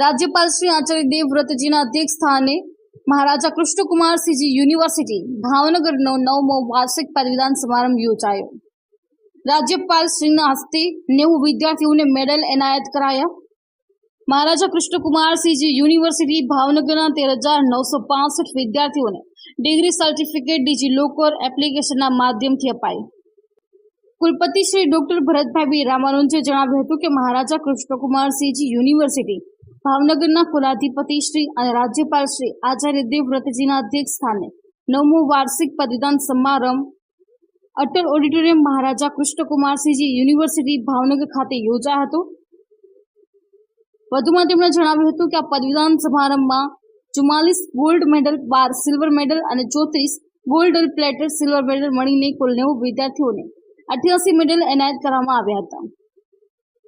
રાજ્યપાલ શ્રી આચાર્ય દેવવ્રતજીના અધ્યક્ષ સ્થાને મહારાજા કૃષ્ણકુમારસિંહજી યુનિવર્સિટી, ભાવનગરનો નવમો વાર્ષિક પદવીદાન સમારંભ યોજાયો. રાજ્યપાલ શ્રીના હસ્તે નેવું વિદ્યાર્થીઓને મેડલ એનાયત કરાયા. મહારાજા કૃષ્ણકુમારસિંહજી યુનિવર્સિટી, ભાવનગરના તેર હજાર નવસો પાસઠ વિદ્યાર્થીઓને ડિગ્રી સર્ટિફિકેટ ડીજી લોકર એપ્લિકેશનના માધ્યમથી અપાઈ. કુલપતિ શ્રી ડોક્ટર ભરતભાઈ રામાનુજે જણાવ્યું હતું કે મહારાજા કૃષ્ણકુમારસિંહજી યુનિવર્સિટી ભાવનગરના કુલાધિપતિ શ્રી અને રાજ્યપાલ શ્રી આચાર્ય દેવવ્રતજીના અધ્યક્ષ સ્થાને નવમો વાર્ષિક પદવીદાન સમારંભ અટલ ઓડિટોરિયમ મહારાજા કૃષ્ણકુમારસિંહજી યુનિવર્સિટી ભાવનગર ખાતે યોજાયો હતો. વધુમાં તેમણે જણાવ્યું હતું કે આ પદવીદાન સમારંભમાં ચુમ્માલીસ ગોલ્ડ મેડલ, બાર સિલ્વર મેડલ અને ચોત્રીસ ગોલ્ડ પ્લેટેડ સિલ્વર મેડલ મળીને કુલ નેવું વિદ્યાર્થીઓને અઠ્યાસી મેડલ એનાયત કરવામાં આવ્યા હતા.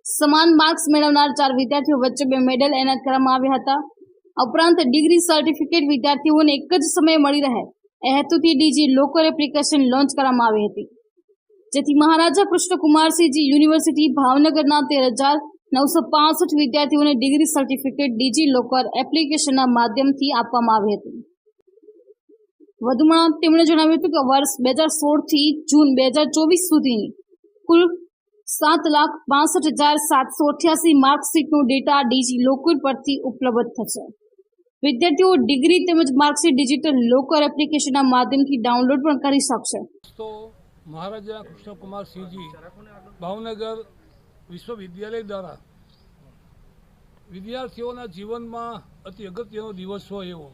સમાન માર્ક્સ મેળવનાર ચાર વિદ્યાર્થીઓ વચ્ચે બે મેડલ એનાયત કરવામાં આવ્યા હતા. ઉપરાંત ડિગ્રી સર્ટિફિકેટ વિદ્યાર્થીઓને એક જ સમયે મળી રહે એ હેતુથી ડીજી લોકર એપ્લિકેશન લોન્ચ કરવામાં આવી હતી. જેથી મહારાજા કૃષ્ણકુમારસિંહજી યુનિવર્સિટી ભાવનગરના તેર હજાર નવસો પાસઠ વિદ્યાર્થીઓને ડિગ્રી સર્ટિફિકેટ ડીજી લોકર એપ્લિકેશનના માધ્યમથી આપવામાં આવી હતી. વધુમાં તેમણે જણાવ્યું હતું કે વર્ષ બે હજાર સોળથી જૂન બે હજાર ચોવીસ સુધીની કુલ સાત લાખ પાસઠ હજાર સાતસો અઠ્યાસી માર્કશીટનો ડેટા ડીજી લોકર પરથી ઉપલબ્ધ થશે. વિદ્યાર્થીઓ ડિગ્રી તેમજ માર્કશીટ ડિજિટલ લોકર એપ્લિકેશનના માધ્યમથી ડાઉનલોડ પણ કરી શકશે. તો મહારાજા કૃષ્ણકુમાર સિંહજી ભાવનગર વિશ્વવિદ્યાલય દ્વારા વિદ્યાર્થીઓના જીવનમાં અતિ અગત્યનો દિવસ હોય એવો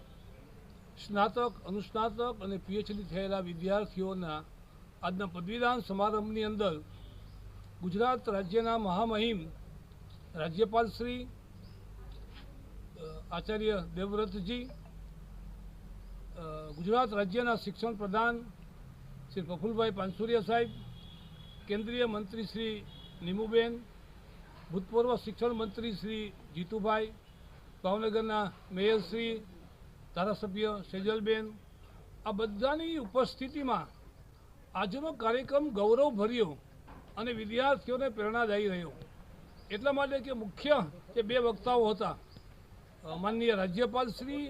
સ્નાતક, અનુસ્નાતક અને પીએચડી થયેલા વિદ્યાર્થીઓના આજના પદવીદાન સમારંભની અંદર ગુજરાત રાજ્યના મહામહિમ રાજ્યપાલ શ્રી આચાર્ય દેવવ્રતજી ગુજરાત રાજ્યના શિક્ષણ પ્રધાન શ્રી પ્રફુલભાઈ પાનસુરિયા સાહેબ, કેન્દ્રીય મંત્રી શ્રી નીમુબેન, ભૂતપૂર્વ શિક્ષણ મંત્રી શ્રી જીતુભાઈ, ભાવનગરના મેયર શ્રી ધારાસભ્ય સેજલબેન, આ બધાની ઉપસ્થિતિમાં આજનો કાર્યક્રમ ગૌરવભર્યો. અને વિદ્યાર્થીઓને પ્રેરણાદાયી રહ્યો એટલા માટે કે મુખ્ય જે બે વક્તાઓ હતા, માનનીય રાજ્યપાલ શ્રી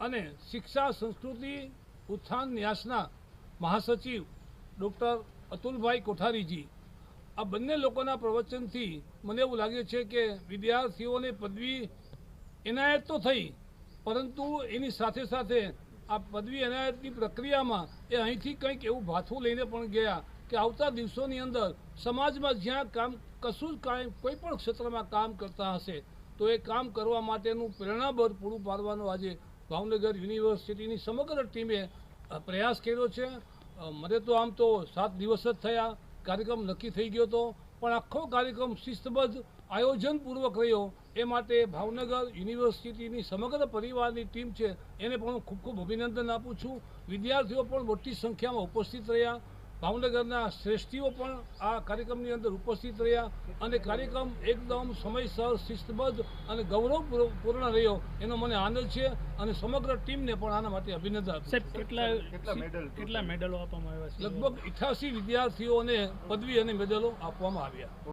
અને શિક્ષા સંસ્કૃતિ ઉત્થાન ન્યાસના મહાસચિવ ડૉક્ટર અતુલભાઈ કોઠારીજી. આ બંને લોકોના પ્રવચનથી મને એવું લાગે છે કે વિદ્યાર્થીઓને પદવી એનાયત તો થઈ, પરંતુ એની સાથે સાથે આ પદવી એનાયતની પ્રક્રિયામાં એ અહીંથી કંઈક એવું ભાથું લઈને પણ ગયા કે આવતા દિવસોની અંદર સમાજમાં જ્યાં કામ, કશું કાંઈ, કોઈ પણ ક્ષેત્રમાં કામ કરતા હશે, તો એ કામ કરવા માટેનું પ્રેરણાબળ પૂરું પાડવાનો આજે ભાવનગર યુનિવર્સિટીની સમગ્ર ટીમે પ્રયાસ કર્યો છે. મને તો આમ તો સાત દિવસ જ થયા, કાર્યક્રમ નક્કી થઈ ગયો હતો પણ આખો કાર્યક્રમ શિસ્તબદ્ધ, આયોજનપૂર્વક રહ્યો. એ માટે ભાવનગર યુનિવર્સિટીની સમગ્ર પરિવારની ટીમ છે, એને પણ હું ખૂબ ખૂબ અભિનંદન આપું છું. વિદ્યાર્થીઓ પણ મોટી સંખ્યામાં ઉપસ્થિત રહ્યા. ભાવનગરના શ્રેષ્ઠીઓ પણ આ કાર્યક્રમની અંદર ઉપસ્થિત રહ્યા અને કાર્યક્રમ એકદમ સમયસર શિસ્તબદ્ધ અને ગૌરવપૂર્ણ રહ્યો. એનો મને આનંદ છે અને સમગ્ર ટીમને પણ આના માટે અભિનંદન આપું સાહેબ કેટલા કેટલા મેડલો આપવામાં આવ્યા છે? લગભગ ઇઠ્યાસી વિદ્યાર્થીઓને પદવી અને મેડલો આપવામાં આવ્યા.